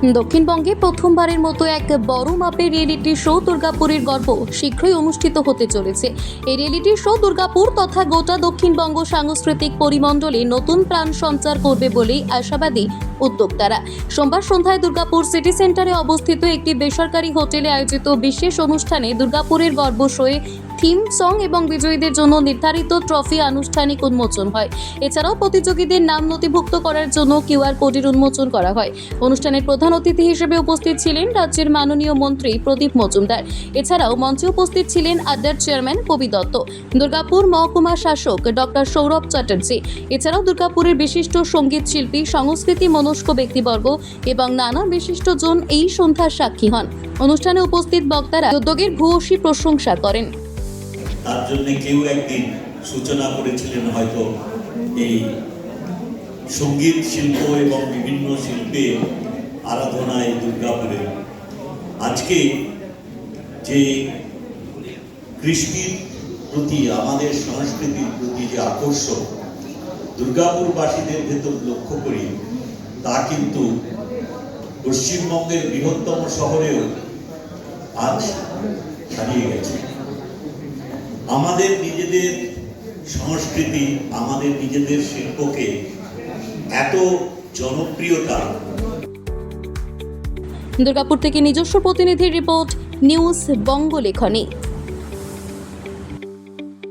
দক্ষিণবঙ্গে প্রথমবারের মতো এক বড় মাপের রিয়েলিটি শো দুর্গাপুরের গর্ব শীঘ্রই অনুষ্ঠিত হতে চলেছে। এই রিয়েলিটি শো দুর্গাপুর তথা গোটা দক্ষিণবঙ্গ সাংস্কৃতিক পরিমণ্ডলে নতুন প্রাণ সঞ্চার করবে বলেই আশাবাদী উদ্যোক্তারা। সোমবার সন্ধ্যায় দুর্গাপুর সিটি সেন্টারে অবস্থিত একটি বেসরকারি হোটেলে আয়োজিত বিশেষ অনুষ্ঠানে দুর্গাপুরের গর্ব শোয়ে থিম সং এবং বিজয়ীদের জন্য নির্ধারিত ট্রফি আনুষ্ঠানিক উন্মোচন হয়। এছাড়াও প্রতিযোগীদের নাম নথিভুক্ত করার জন্য কিউআর কোডের উন্মোচন করা হয়। অনুষ্ঠানের প্রধান অতিথি হিসেবে উপস্থিত ছিলেন রাজ্যের মাননীয় মন্ত্রী প্রদীপ মজুমদার। এছাড়াও মঞ্চে উপস্থিত ছিলেন আড্ডার চেয়ারম্যান কবি দত্ত, দুর্গাপুর মহকুমা শাসক ডক্টর সৌরভ চ্যাটার্জি। এছাড়াও দুর্গাপুরের বিশিষ্ট সংগীত শিল্পী, সংস্কৃতি মনস্ক ব্যক্তিবর্গ এবং নানা বিশিষ্টজন এই সন্ধ্যার সাক্ষী হন। অনুষ্ঠানে উপস্থিত বক্তারা উদ্যোগের ভূয়সী প্রশংসা করেন। তার জন্য কেউ একদিন সূচনা করেছিলেন হয়তো এই সংগীত শিল্প এবং বিভিন্ন শিল্পে আরাধনায় দুর্গাপুরে। আজকে যে কৃষ্টির প্রতি, আমাদের সংস্কৃতির প্রতি যে আকর্ষণ, দুর্গাপুরবাসীদের ভেতর লক্ষ্য করি, তা কিন্তু পশ্চিমবঙ্গের বৃহত্তম শহরেও আজ হারিয়ে গেছে। আমাদের নিজেদের সংস্কৃতি, আমাদের নিজেদের শিল্পকে এত জনপ্রিয়তা। দুর্গাপুর থেকে নিজস্ব প্রতিনিধির রিপোর্ট, নিউজ বঙ্গ লেখনী